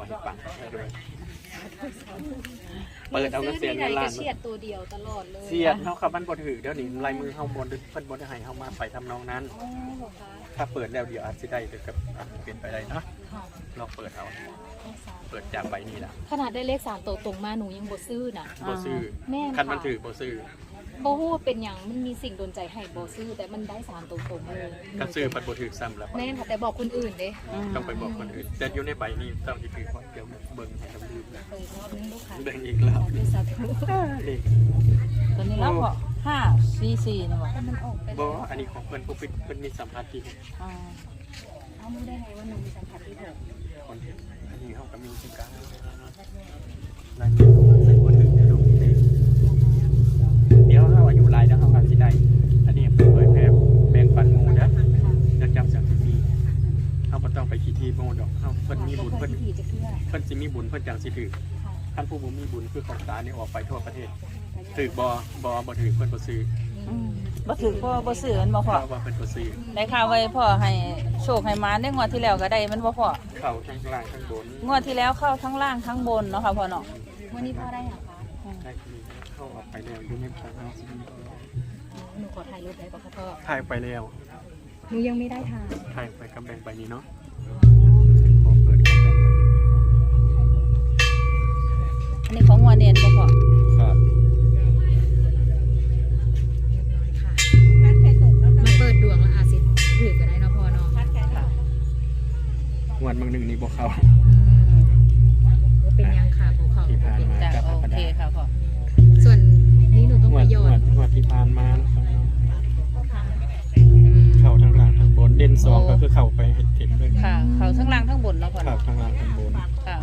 อให้ปังให้ด้วยเปิดเอาเงินเสียซื้เงินอล้าที่นใดก็เฉียดตัวเดียวตลอดเลยเสียดเนาะครับมันบ่ถือเดี๋ยวนี้ลายมือเฮาบ่ได้เพิ่นบ่ได้ให้เฮามาไปทำนองนั้นอ๋อเหรอคะถ้าเปิดแล้วเดี๋ยวอาจสิได้เดี๋ยวกับอาจจะเปลี่ยนไปได้เนาะค่ะลองเปิดเอาเลขสามเปิดจากใบนี้ล่ะขนาดได้เลขสามตัวตรงมาหนูยังบ่ซื้อนะบ่ซื้อแม่นคันมันค่ะถือบ่ซื้อ บ่ฮู้ว่าเป็นหยังมันมีสิ่งดลใจให้บ่ซื้อ แต่มันได้สามตัวตรงเลยคันซื้อมันบ่ถือซ้ำแล้วแม่นค่ะแต่บอกคนอื่นเด้ต้องไปบอกคนอื่น แต่อยู่ในใบนี้ต้องสิถือเพราะเดี๋ยวเบิ่งให้เราดูนะเปิดรอบนึงลูกค้าเบิ่งอีกแล้วสาธุสาธุนี่ตัวนี้แล้วก็ห้าสี่สี่นี่หว่าแต่มันออกไปบ่แล้วอันนี้ของเพิ่นผู้ปิดเพิ่นมีสัมภาษณ์ที่อ่าเอารู้ได้ไงว่าหนูมีสัมผัสที่ถูกคนเห็นอันนี้เขาก็มีคือการลายมือใส่บ่ถือเดี๋ยวลงนี่เดี๋ยวเฮาอายุหลายแล้วเฮาก็สิได้ อันนี้เพิ่นเผยแพร่แบ่งปันหมู่เด้อจะจำสังสิมีเฮาบ่ต้องไปขี้ที่โมดอกเฮาเพิ่นมีบุญเพิ่เพิ่นนพิธีจะเพื่อเพิ่นสิมีบุญเพิ่นจังสิถือค่ะท่านผู้บ่มีบุญคือของตานี่ออกไปทั่วประเทศถือบ่บ่บ่ถือเพิ่นบ่ซื้ออืมบ่ถือพ่อบ่ซื้อมันบ่พอเพราะว่าเพิ่นบ่ซื้อได้ข่าวไว้พ่อให้โชคให้มาได้งวดที่แล้วก็ได้มันบ่พอเข้าทั้งล่างทั้งบนงวดที่แล้วเข้าทั้งล่างทั้งบนเนาะค่ะพ่อเนาะวันนี้พ่อได้หยังคะ ได้ที่ เข้าออกไปแล้วอยู่ในทางเฮาสิมีหนูขอถ่ายรูปได้ป่ะคะพ่อถ่ายไปแล้วหนูยังไม่ได้ถ่ายถ่ายไปกับแบ่งไปนี้เนาะขอเปิดกับแบ่งไปอันนี้ของงวดเนียนบ่พอครับเรียบร้อยค่ะมาเปิดดวงแล้วอาสิถือก็ได้เนาะพ่อเนาะงวดมึงหนึ่งนี่บ่เข้า สองโอ้ก็คือเข้าไปให้เต็มเลยค่ะ เข้าทั้งล่างทั้งบนเนาะพ่อเข้าเนาะทางล่างทางบนค่ะ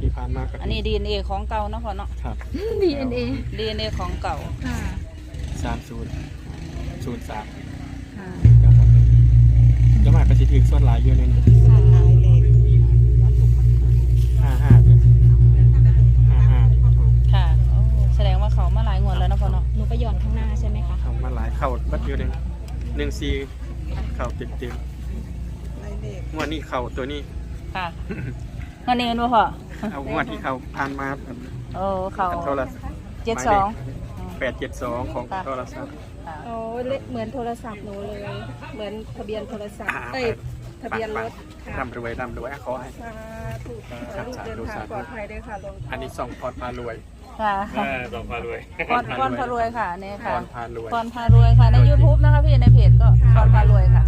ที่ผ่านมาก็อันนี้ DNA ของเก่าเนาะพ่อเนาะครับ DNA DNA ของเก่าค่ะสามศูนย์ศูนย์สามค่ะนะครับแล้วมากก็สิถึงส่วนหลายอยู่ในนี้ค่ะห้าห้าเลยห้าห้าที่มาถูกค่ะโอ้แสดงว่าเขามาหลายงวดแล้วเนาะพ่อเนาะหนูไปย้อนข้างหน้าใช่ไหมคะ เข้ามาหลายเข้าบัดอยู่เลยหนึ่งซีเข้าเต็มเต็ม งวดนี้เข้าตัวนี้ ค่ะงวดนี้มันบ่พ่อเอางวดที่เข้าผ่านมาโอ้เขาโทรศัพท์เจ็ดสองแปดเจ็ดสองของค่ะโทรศัพท์ค่ะโอ้เลเหมือนโทรศัพท์หนูเลย เหมือนทะเบียนโทรศัพท์อ่าเอ้ยทะเบียนรถค่ะร่ำรวยร่ำรวยขอให้สาธุขอให้ลูกเดินทางปลอดภัยด้วยค่ะหลวงอันนี้ส่องพรพารวยค่ะส่องพารวยพรพรพารวยค่ะนี่พค่ะรพารวยพรพารวยค่ะใน YouTube นะคะพี่ในเพจก็พรพารวยค่ะ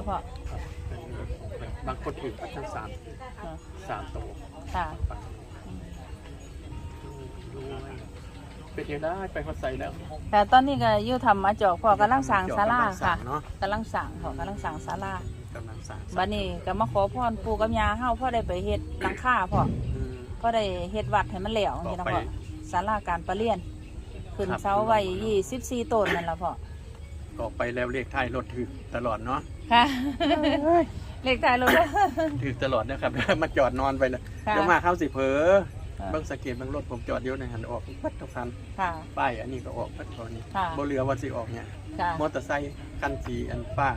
กคุณพ่อพ่อครับเพิ่นมีบางคนถือทั้งสามสามตัวค่ะเป็นยังได้ไปเขาใส่แล้วแต่ตอนนี้ก็อยู่ทำมาจอกพ่อกำลังสั่งศาลาค่ะเนาะกำลังสั่งพ่อกำลังสั่งศาลากำลังสั่งบัดนี้ก็มาขอพรปู่กับย่าเฮาพ่อได้ไปเฮ็ดหลังคาพ่ออืมพ่อได้เฮ็ดวัดให้มันแล้วจังซี่นะพ่อต่อไปศาลาการประเรียนขึ้นครับเสาไว้24ต้นนั่นล่ะพ่อก็ไปแล้วเลขท้ายรถถือตลอดเนาะ ค่ะ เลขท้ายรถ ถือตลอดนะครับ มาจอดนอนไปเลยค่ะเดี๋ยวมาเข้าสิเผลอค่ะ เบางสงเกตบางรถผมจอดเดียวในหันออกพัดทุกคันค่ะ ป้ายอันนี้ก็ออกพัดตอนนี้ค่ะ บ่เหลือว่าสิออกเนี่ยค่ะมอเตอร์ไซค์คันสีอันป้า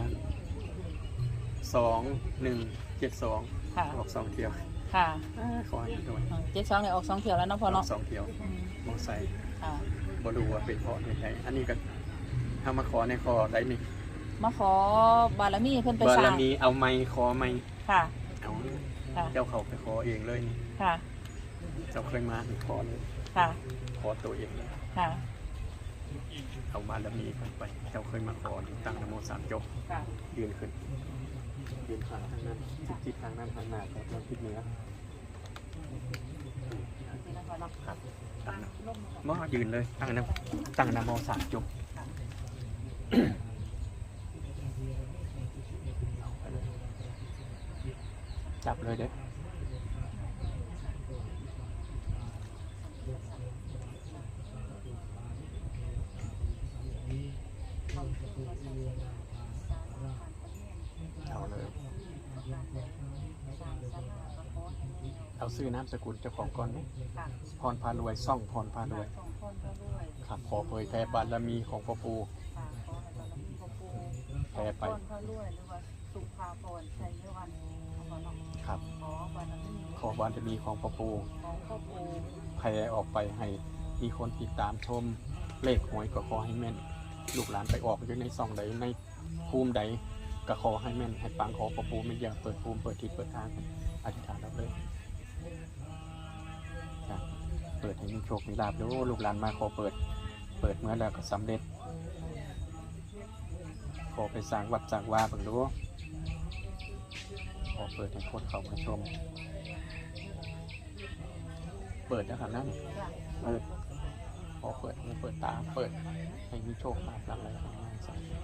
สองหนึ่งเจ็ดสองค่ะออกสองเที่ยวค่ะอ่าขอให้ด้วยเจ็ดสองเนี่ยออกสองเที่ยวแล้วเนาะพ่อออเนาะกสองเที่ยวอืมมอเตอร์ไซค์ค่ะ บ่รู้ว่าเป็นเพราะเหตุใดอันนี้ก็ถ้ามาขอในคอได้นี่ มาขอบารมีเพิ่นไปบาสรร้างมีเอาไม้ขอไม้ค่ะ เอาค่ะ เจ้าเขาไปขอเองเลยนี่ค่ะ เจ้าเคยมานี่ขอเลยค่ะ ขอตัวเองเลยค่ะ เอาบารมีเพิ่นไป เจ้าเคยมาขอนี่ตั้งนโมสามจบค่ะ ยืนขึ้นยืนข้างทางนั้นจิตจิตทางนั้นทางหน้าครับแล้วทิศเหนือครับตั้งนะมอยืนเลยตั้งนะตั้งนโมสามจบ จับเลยเด้อเอาเลย เอาซื้อนามสกุลเจ้าของก่อนไหมค่ะพรพารวย ซ่องพรพารวย สองคนก็ด้วยครับขอเผยแผ่บารมีของพ่อปู่ ค่ะขอให้บารมีพ่อปู่แผ่ไปขอพรพระรวยหรือว่าสุภาพรชัยวันขอเนาะ ครับ ขอบารมีขอบารมีของพ่อปู่ของพ่อปู่แผ่ออกไปให้มีคนติดตามชมเลขหวยก็ขอให้แม่น ลูกหลานไปออกอยู่ในซองใดในภูมิใดก็ขอให้แม่นให้ปังขอพ่อปู่ไม่อยากเปิดภูมิเปิดทิศเปิดทางอธิษฐานรับเลยครับเปิดให้มีโชคมีลาภดูลูกหลานมาขอเปิด เปิดเมื่อแล้วก็สำเร็จ ขอไปสร้างวัดสร้างว่าเบิ่งดูข อเปิดให้คนเข้ามาชม เปิดนะครับนั่นเปิดขอเปิดให้เปิดตาเปิดให้มีโชคลาภหลังไหลของงานสาธุ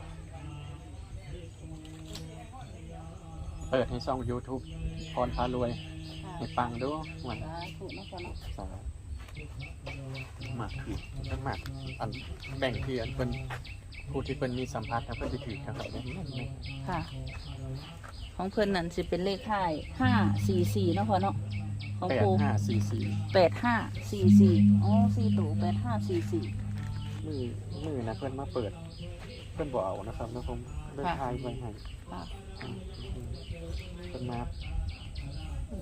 เปิดให้ช่อง YouTube พรพารวย ให้ปังดูวันสาธุนะจ๊ะสาหมากถือทั้งหมากอันแบ่งที่อันเป็นผู้ที่เป็นมีสัมผัสแล้วเพิ่นจะถือครับแม่นแม่นแม่นค่ะ ของเพิ่นนั่นสิเป็นเลขท้ายห้าสี่สี่เนาะพ่อเนาะของแปดปู่ห้าสี่สี่แปดห้าสี่สี่อ๋อสี่ตู่แปดห้าสี่สี่ มือมือนะเพิ่นมาเปิด เพิ่นบอกเอานะครับแล้วผมเดินทายไปให้ค่ะอืมอืมเพิ่นมา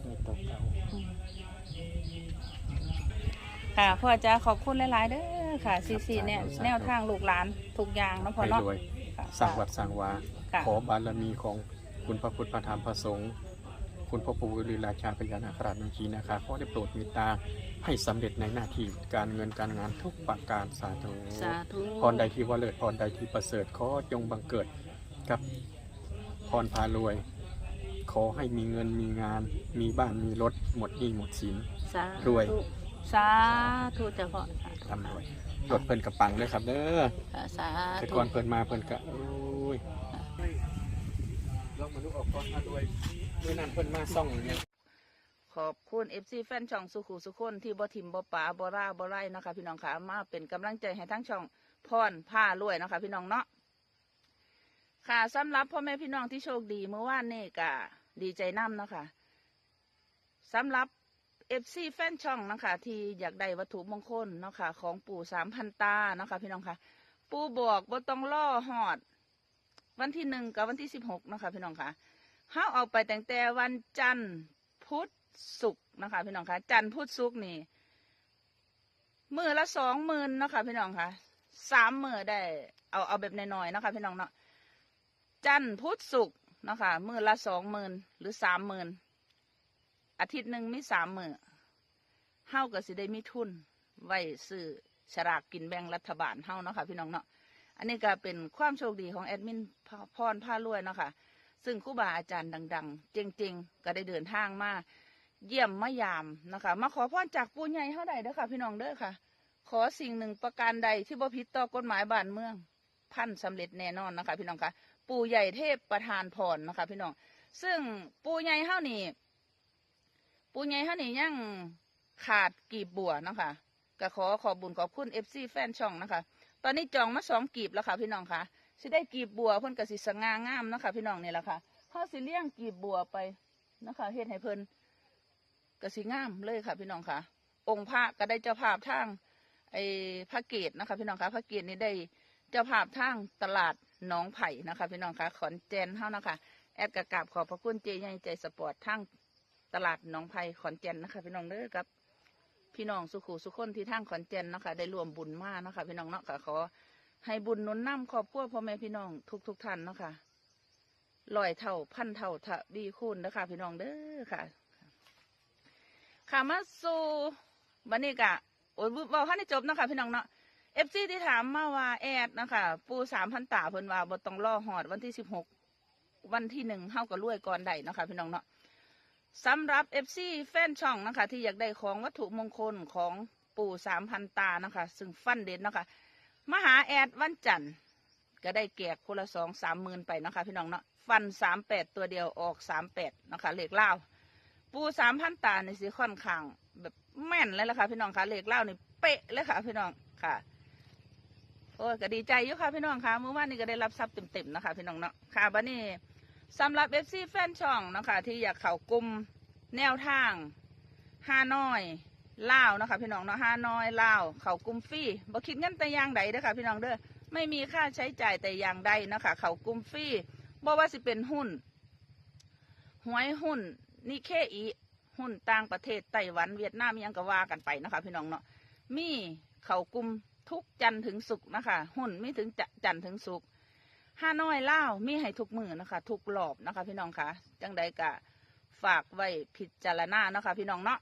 ในตกเอาค่ะพ่อจะขอบคุณหลาย ๆ เด้อค่ะสี่สี่เนี่ยแนวทางลูกหลานทุกอย่างเนาะพ่อให้เนาะรวยค่ะ สร้างวัดสร้างวาค่ะ ขอบารมีของ คุณพระพุทธพระธรรมพระสงฆ์คุณพระปู่หรือราชาพญานาคราชนังคีนะคะขอได้โปรดเมตตาให้สำเร็จในหน้าที่การเงินการงานทุกประการสาธุสาธุพรใดที่ว่าเลิศพรใดที่ประเสริฐขอจงบังเกิดกับพรพารวย ขอให้มีเงินมีงาน มีบ้านมีรถหมดหนี้หมดสินสารวยสาธุเจ้าพ่อสาธุทำรวยรถเพิ่นกระปังเลยครับเด้อค่ะสาแต่ธุก่อนเพิ่นมาเพิ่นกะ โอ้ยลออกก่อนมารวยเมื่อนั้นเพิ่นมาซ่องเนี่ยขอบคุณเอฟซีแฟนช่องสุขุสุคนที่บ่ทิมบ่ป่าบ่ราบ่ไรนะคะ พี่น้องค่ะมาเป็นกำลังใจให้ทั้งช่องพรผ้ารวยนะคะ พี่น้องเนาะค่ะสำหรับพ่อแม่พี่น้องที่โชคดีเมื่อวานนี่ก็ดีใจนํเนาะคะสำหรับเอฟซีแฟนช่องนะคะที่อยากได้วัตถุมงคลเนาะค่ะของปู่สามพันตาเนาะค่ะพี่น้องค่ะ ปู่บอกว่าต้องล่อหอด วันที่หนึ่งกับวันที่สิบหกนะคะพี่น้องค่ะเฮาเอาไปแต่งแต่วันจันทร์พุธศุกร์นะคะพี่น้องค่ะจันทร์พุธศุกร์นี่มือละสองหมื่นนะคะพี่น้องค่ะสามมือได้ เอาเอาแบบน้อยๆนะคะพี่น้องเนาะจันทร์พุธศุกร์นะคะมือละสองหมื่นหรือสามหมื่นอาทิตย์หนึ่งมีสามมือเฮาก็สิได้มีทุนไว้ซื้อฉลากกินแบ่งรัฐบาลเฮาเนาะค่ะพี่น้องเนาะ อันนี้ก็เป็นความโชคดีของแอดมินพรผ้ารวยเนาะค่ะ ซึ่งครูบาอาจารย์ดังๆเจงๆ ก็ได้เดินทางมาเยี่ยมมายามนะคะ มาขอพรจากปู่ใหญ่เท่าใดเด้อค่ะ พี่น้องเด้อค่ะ ขอสิ่งหนึ่งประการใดที่บ่ผิดต่อกฎหมายบ้านเมืองพันสำเร็จแน่นอนนะคะ พี่น้องคะปู่ใหญ่เทพประธานพรนะคะ พี่น้อง ซึ่งปู่ใหญ่เท่านี้ปู่ใหญ่เท่านี้ยังขาดกีบบัวนะคะก็ขอขอบบุญขอบคุณเอฟซีแฟนช่องนะคะ ตอนนี้จองมาสองกีบแล้วค่ะพี่น้องค่ะสิได้กีบบัวเพิ่นกสิสง่างามนะคะพี่น้องนี่แหละค่ะเขาสิเลี้ยงกีบบัวไปนะคะเฮ็ดให้เพิ่นกสิงามเลยค่ะ พี่น้องค่ะ องค์พระก็ได้เจ้าภาพทางไอ้พระเกตนะคะ พี่น้องค่ะพระเกตนี่ได้เจ้าภาพทางตลาดหนองไผ่นะคะ พี่น้องค่ะขอนแจนเฮานะคะแอดกระกาบขอบพระคุณเจใหญ่ใจสปอร์ตทางตลาดหนองไผ่ขอนแจนนะคะ พี่น้องเด้อครับ พี่น้องสุขุสุขคนที่ทางขอนแก่นเนาะคะได้รวมบุญมาเนาะคะพี่น้องเนาะค่ะขอให้บุญนุนนำครอบครัวพ่อแม่พี่น้องทุกทุกท่านเนาะค่ะลอยเท่าพันเท่าทะบีคูณนะคะพี่น้องเด้อค่ะ ค่ะมาสู่บันนี้กะโอ้ยบอกให้จบนะคะพี่น้องเนาะเอฟซีที่ถามมาว่าแอดนะคะปูสามพันตาเพิ่นว่าบ่ต้องรอหอดวันที่สิบหกวันที่หนึ่งเฮาก็รวยก่อนได้เนะคะพี่น้องเนาะ สำหรับ FC แฟนช่องนะคะ ที่อยากได้ของวัตถุมงคลของปู่สามพันตานะคะ ซึ่งฟันเด่นนะคะมหาแอดวันจันทร์ก็ได้แกกคนละสองสามหมื่นไปนะคะ พี่น้องเนาะฟันสามแปดตัวเดียวออกสามแปดนะคะเหลขเล่าปู่สามพันตาในสีค่อนข้างแบบแม่นเลยละค่ะพี่น้องค่ะเหลขเล่านี่เป๊ะเลยค่ะ พี่น้องค่ะโอ้ยก็ดีใจอยู่ค่ะพี่น้องค่ะเมื่อวานนี้ก็ได้รับทรัพย์เต็มๆนะคะ พี่น้องเนาะค่ะบัดนี้ สำหรับเอฟซีแฟนช่องนะคะที่อยากเข้ากลุ่มแนวทางฮาน้อยลาวนะคะพี่น้องเนาะฮาน้อยลาวเขากลุ่มฟรีบ่คิดเงินแต่อย่างใดเด้อค่ะพี่น้องเด้อไม่มีค่าใช้จ่ายแต่อย่างใดนะคะเขากลุ่มฟรีบ่ว่าสิเป็นหุ้นหวยหุ้นนิเคอีหุ้นต่างประเทศไต้หวันเวียดนามยังก็ว่ากันไปนะคะพี่น้องเนาะมีเขากลุ่มทุกจันทร์ถึงศุกร์นะคะ หุ้นมีถึงจ,จันทร์ถึงศุก ห้าน้อยเล่ามีให้ทุกมือนะคะ ทุกรอบนะคะ พี่น้องคะจังใดกะฝากไว้พิจารณานะคะ พี่น้องเนาะ